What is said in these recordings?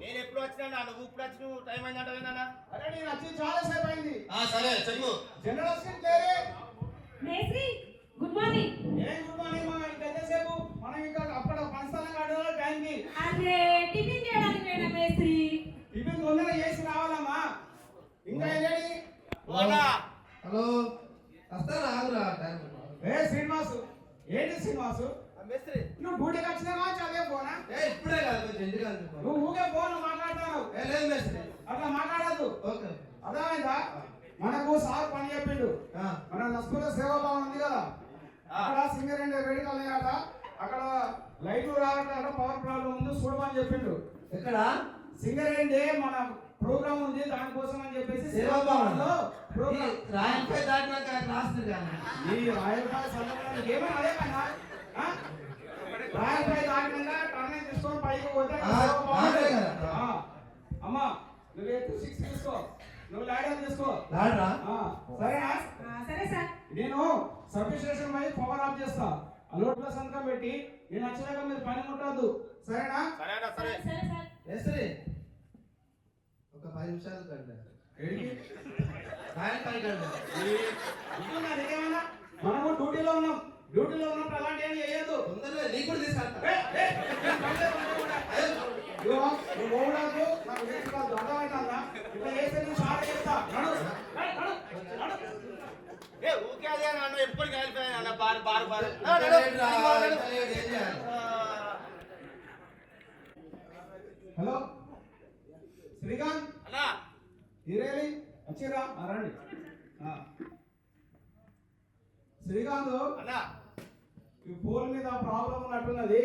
నేను ఎప్పుడు వచ్చినా నువ్వు ఇప్పుడు వచ్చి నువ్వు టైం అరే నేను వచ్చి చాలా సేపు అయింది. ఆ సరే చెప్పు. జనరల్ అసిస్టెంట్ లేరే మేస్త్రి గుడ్ మార్నింగ్. ఏం గుడ్ మార్నింగ్ మా ఇంకెంతసేపు మనం ఇంకా అక్కడ పంచస్థానం కాదు టైంకి. అరే టిఫిన్ చేయడానికి పోయినా మేస్త్రి? టిఫిన్ తొందరగా చేసి రావాలమ్మా. ఇంకా ఏంటి హలో వస్తారా ఆగురా టైం ఏ శ్రీనివాసు ఏంటి శ్రీనివాసు మేస్త్రి నువ్వు డ్యూటీకి వచ్చినావా చదివే పోనా ఏ ఇప్పుడే కాదు కొంచెం ఇంటికి వెళ్తున్నాను. నువ్వు ఊగే ఫోన్ మాట్లాడతావు అట్లా మాట్లాడద్దు. ఓకే. అర్థమైందా? మనకు సార్ పని చెప్పిండు. మన నస్పూర సేవాభావం ఉంది కదా? అక్కడ సింగరేణి వేడికలు ఉన్నాయట. అక్కడ లైట్లు రావట్లేదు పవర్ ప్రాబ్లం ఉంది చూడమని చెప్పిండు. ఎక్కడ? సింగరేణి మన ప్రోగ్రామ్ ఉంది దానికోసం అని చెప్పేసి సేవాభవనంలో ప్రోగ్రామ్ ఈ రాయలపై దాటినాక రాస్తుంది కానీ ఈ రాయలపాయ సందర్భానికి ఏమైనా అదే పనా? దాటినాక టర్నింగ్ తీసుకొని పైకి పోతే. అమ్మా నువ్వు ఎత్తు సిక్స్ తీసుకో. నువ్వు లాడర్ తీసుకో. రాడరా ఆ, సరేనా ఆ, సరే సార్. నేను సబ్ స్టేషన్ పోయి పవర్ ఆఫ్ చేస్తా. అలోట్లో సంతకం పెట్టి నేను వచ్చినాక మీరు పని ముట్టద్దు. సరేనా? సరేనా సరే. సరే సార్ మేస్త్రి ఒక పది నిమిషాలు కండి? రాయలపై? మనము డ్యూటీలో ఉన్నాం. డ్యూటీలో ఉన్నప్పుడు అలాంటి ఏం చేయొద్దు తొందరగా నీకు కూడా తీసుకెళ్తా నువ్వు పోవడానికి నాకు వీలు కాదు, అర్థమవుతుందా? ఇట్లా చేస్తే నేను షార్ట్ చేస్తా. ఏ ఊకే అదే నన్ను ఎప్పుడు కలిపాను అన్న బారు బారు బారు హలో శ్రీకాంత్ అన్నా ఇరేలి వచ్చిరా రండి ఆ. శ్రీకాంత్ అన్నా. ఈ ఫోన్ మీద ప్రాబ్లం ఉన్నట్టున్నది.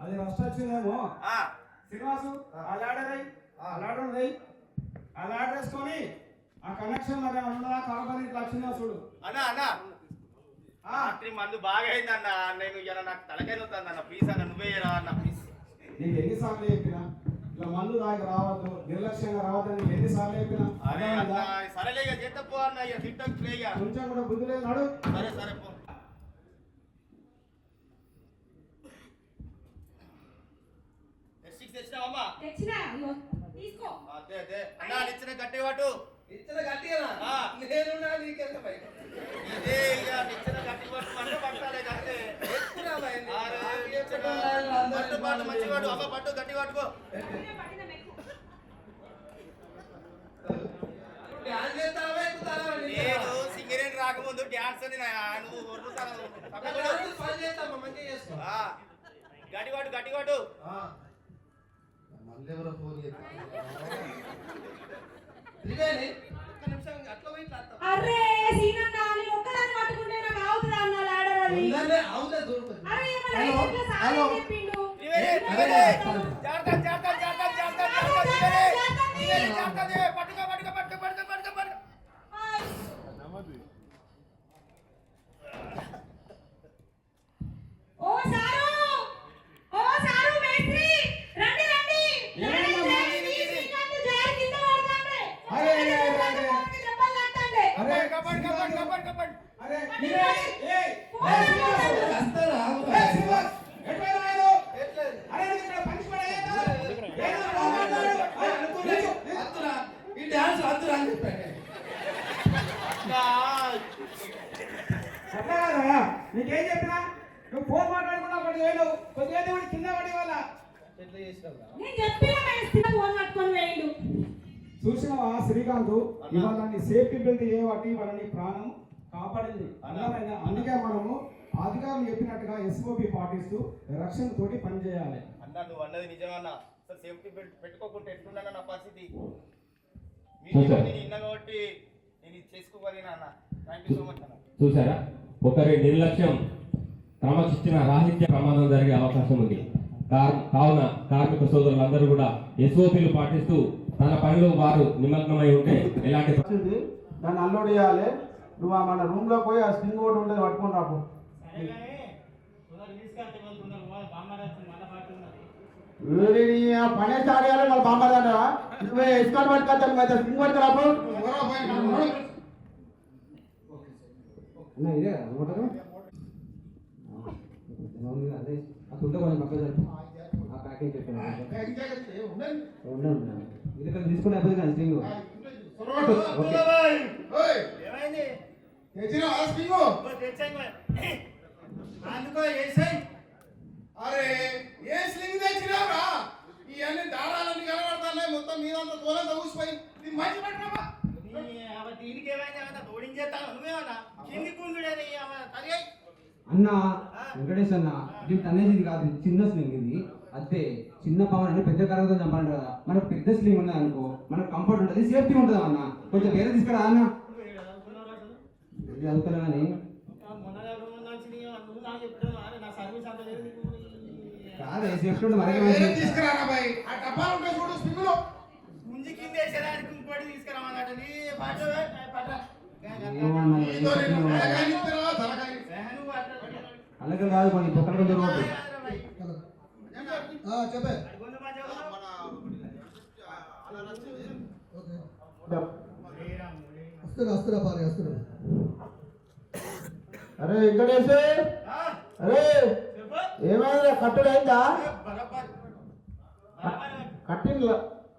అది రస్ట్ వచ్చిందేమో. శ్రీనివాసు ఆ. లాడర్ అయ్యి ఆ లాడర్ ఉంది ఆ కనెక్షన్ మరి ఉన్నదా? కాకపోతే ఇట్లా వచ్చిందా చూడు. అన్నా అన్నా. రాత్రి మందు బాగా అయింది అన్న నేను ఇలా నాకు తలకాయ నొత్తాను అన్న ప్లీజ్ అన్న నువ్వే రా అన్న ప్లీజ్. నీకు ఎన్నిసార్లు చెప్పినా? మందు తాగి రావద్దు నిర్లక్ష్యంగా రావద్దు నీకు ఎన్నిసార్లు చెప్పినా కొంచెం కూడా బుద్ధి లేదు నడు. సరే సరే ఇచ్చిన గట్టి వాటు ఇచ్చిన గట్టిగా ఆ. నేనున్నా నీకెంత పై ఇదే ఇక ఇచ్చిన గట్టి వాటు మంట పట్టాలి గట్టే ఎత్తురా భయ్, నీ అరే నాకు ఇచ్చిన చెప్పడం లేదు, అందరికీ పట్టు పాటు మంచి వాడు చెప్పు. అమ్మ పట్టు గట్టి పట్టుకో నేను? సింగరేణి రాకముందు డ్యాన్స్ అని నువ్వు వదులుతాను అక్కడ డ్యాన్స్ పని చేస్తామా, మంచిగా చేసుకో. గట్టి వాటు గట్టి వాటు ఆ. మళ్ళీ ఎవరో ఫోన్ చేస్తారు. త్రివేణి, ఒక్క నిమిషం అట్లా పోయి? అరే సీనన్న నేను ఒక్కదాన్ని పట్టుకుంటే నాకు అవుతుందా అన్న లాడర్ అది ఉందనే, అవునే దూరం. అరే మన హలో, రైతుల సార్ హలో. చెప్పిండు త్రివేణి, అరే, త్రివేణి. అరే. జాగ్రత్త, జాగ్రత్త, జాగ్రత్త, జాగ్రత్త, జాగ్రత్త, త్రివేణి. త్రివేణి, జాగ్రత్త, పట్టుకో, పట్టుకో, పట్టుకో, పట్టుకో, పట్టుకో, పట్టుకో. ఆయ్. ఓ సారు ఓ సారు మేస్త్రి రండి రండి ఏమైందమ్మా? రండి, శ్రీకాంత్ జారి కింద పడతాండే. అరే, అరే, అరే, అరే. పట్టుకోండి, దెబ్బలు తాకుతాండే. అరే కప్పండి, కప్పండి, కప్పండి, కప్పండి. అరే ఏయ్, ఏయ్, ఫోన్ ఏయ్, శ్రీనివాసు. మాట్లాడు. వస్తారా? అవునా? ఏయ్, శ్రీనివాస్, ఎటు పోయినా ఆయన? ఎట్లేదు. అరే నీకు ఇక్కడ పనిష్మెంట్ అయ్యేదా? ఏదో మాట్లాడు. ఆ, నిల్చో, నిల్చో. వద్దురా. ఈ డ్యాన్స్ వద్దురా అని చెప్పాను. అక్కా, అట్లా కాదా నీకేం చెప్పినా? నువ్వు ఫోన్ మాట్లాడుకున్నా ఒకటి వేలు కొద్దిగా దేవుడి కింద పడి వాళ్ళ? నేను చెప్పిన మేస్త్రి ఫోన్ పట్టుకొని వేయండు. చూసినావా శ్రీకాంత్? అన్నా. ఇవాళ నీ సేఫ్టీ బెల్ట్ ఏ బట్టి వాళ్ళ నీ ప్రాణం కాపాడింది. అర్థమైందా? అందుకే మనము అధికారులు చెప్పినట్టుగా ఎస్ఓపి పాటిస్తూ రక్షణ తోటి పనిచేయాలి. అన్న నువ్వు అన్నది నిజమన్నా సేఫ్టీ బెల్ట్ పెట్టుకోకుంటే ఎట్లున్నా నా పరిస్థితి? మీరు చూసా. నేను ఇన్నా కాబట్టి నేను చేసుకోగలిగిన అన్న. థ్యాంక్ యూ సో మచ్ అన్న. చూసారా? ఒకరి నిర్లక్ష్యం క్రమశిక్షణ రాహిత్య ప్రమాదం జరిగే అవకాశం ఉంది. కార్- కావున కార్మిక సోదరులందరూ కూడా ఎస్ఓపీలు పాటిస్తూ తన పనిలో వారు నిమగ్నమై ఉంటే ఎలాంటి వచ్చింది. దాన్ని అన్లోడ్ చేయాలి. నువ్వు ఆ మన రూమ్లో పోయి ఆ స్ప్రింగ్ బోర్డు ఉండేది పట్టుకొని రాపు. పనే స్టార్ట్ చేయాలి మళ్ళీ నువ్వు ఇస్కాన్ పట్టుకొస్తాను మరి స్ప్రింగ్ పట్టుకురాపు. అన్న ఇదే మామూలుగా అదే ఆ తుంట కొంచెం పక్క జరుపు ఆ ప్యాకేజ్ చెప్పాను ఉండండి ఉన్నాను ఇది ఇక్కడ తీసుకుని అయిపోయింది కదా స్ట్రింగ్. ఓకే తెచ్చినా మరి. అందుకో వేసాయి అరే ఏ స్లింగ్ తెచ్చినావురా ఇవన్నీ దారాలన్నీ కనబడుతున్నాయి మొత్తం మీదంతా తోలంతా ఊసిపోయి ఇది మంచి పెట్టినావా దీనికి ఏమైంది ఏమన్నా ఓడించేస్తాను నువ్వేమన్నా కింది కుందుడని తరిగాయి అన్న వెంకటేష్ అన్న ఇది అనేది ఇది కాదు ఇది చిన్న స్లింగ్ ఇది. అదే చిన్న పవన్ అంటే పెద్ద కరగతో చంపాలంట కదా. మనకు పెద్ద స్లింగ్ ఉన్నది అనుకో మనకు కంఫర్ట్ ఉంటుంది సేఫ్టీ ఉంటుంది అన్న. కొంచెం వేరే తీసుకురా అన్న. కానీ. కాదు సేఫ్టీ ఉంటుంది మనకే వేరే అలాగే కాదు కొన్ని పొక్కల కొంచెం రోడ్డు చెప్పే. వస్తున్నా వస్తున్నా పారి వస్తున్నా అరే వెంకటేష్ అరే ఏమైందా కట్టుడైందా కట్టిన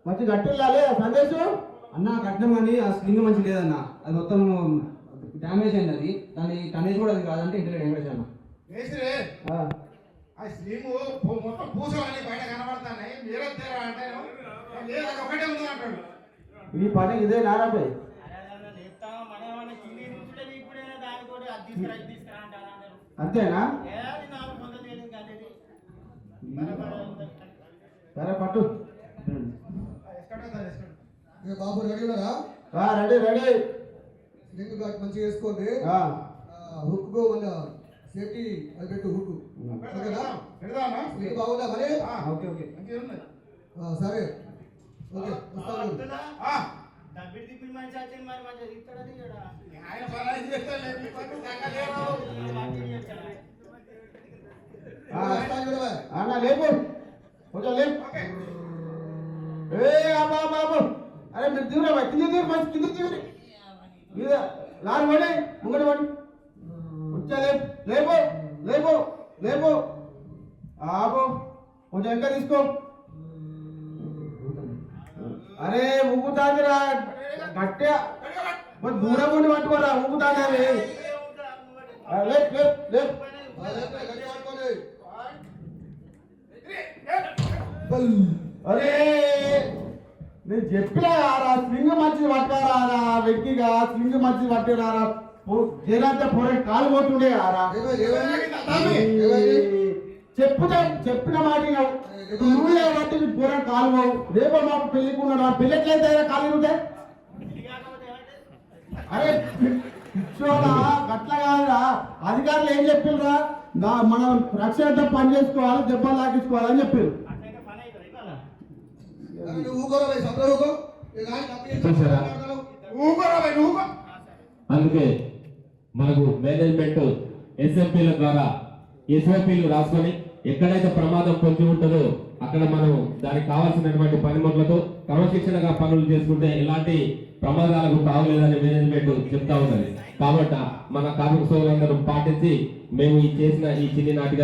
మంచి కట్టిల్లాలే సందేశం? అన్న కట్నం కానీ ఆ స్లింగ్ మంచి లేదన్న. అది మొత్తం డ్యామేజ్ అయింది అది. దాని టనేజ్ కూడా అది కాదంటే ఇంట్లో వెంకటేష్ అన్న. వేసిరే ఆ, స్లిమ్ మొత్తం పూసలన్నీ బయట కనబడుతున్నాయి. మీరే తేరా అంటే లేదు అది ఒకటే ఉంది అంటాడు. ఈ పని ఇదే నారాబాయ్ అంతేనా? సరే పట్టు. బాబు రెడీ ఉన్నారా? ఆ, రెడీ రెడీ. మంచిగా వేసుకోండి. ఆ, హుక్ గో మళ్ళా సేఫ్టీ అది పెట్టు హుక్ ఓకేనా పెడదామా లింక్ బాగుందా మరి ఆ, ఓకే ఓకే మంచిగా ఉంది ఆ, సరే ఓకే వస్తాను ఆ, డబ్బిడి దిబ్బిడి మనిషి వచ్చింది మరి మంచిగా ఇస్తాడని ఇక్కడ ఆయన పని చేస్తాడు ఈ పని తగ్గలేరు. ఆ. వస్తాను చూడవా అన్న లేపు కొంచెం లేపు ఓకే ఏ అబ్బా బాబు అరే మీరు దిగురా కింద దిగు మంచి కింద దిగురు మీద లారీ పడి ముంగడి పడి వచ్చా లేపు లేపు లేపు ఆపు కొంచెం ఇంకా తీసుకో అరే ఊపుతాదిరా గట్టిగా మరి దూరం ఉండి పట్టుకోరా ఊపుతాది అవి లేపు లేపు లేపు అరే నేను చెప్పినా రా స్వింగ్ మంచిది పట్టారా వెక్కిగా స్వింగ్ మంచిది పట్టిరారా జనంతా పోరే కాలు పోతుండే రా ఏమైంది, ఏమైంది? ఏమైంది? చెప్పుతా చెప్పిన మాట. నువ్వే బట్టి పోరే కాలు పోవు. రేపు మాకు పెళ్ళికి ఉన్నాడు ఆ పెళ్ళి ఎట్లయితే కాలు ఉంటాయి అరే పిచ్చోడా గట్ల కాదురా. అధికారులు ఏం చెప్పిండ్రా నా మనం రక్షణతో పని చేసుకోవాలి దెబ్బలు చెప్పారు బాయ్, నువ్వు ఊరుకో. అందుకే మనకు మేనేజ్మెంట్ ఎస్ఎంపీల ద్వారా ఎస్ఓపీలు రాసుకొని ఎక్కడైతే ప్రమాదం పొంచి ఉంటుందో అక్కడ మనం దానికి కావాల్సినటువంటి పనిముట్లతో క్రమశిక్షణగా పనులు చేసుకుంటే ఎలాంటి ప్రమాదాలకు కావలేదని మేనేజ్మెంట్ చెప్తా ఉన్నది. కాబట్టి మన కార్మిక సోదరులందరూ పాటించి మేము ఈ చేసిన ఈ చిన్ని నాటిక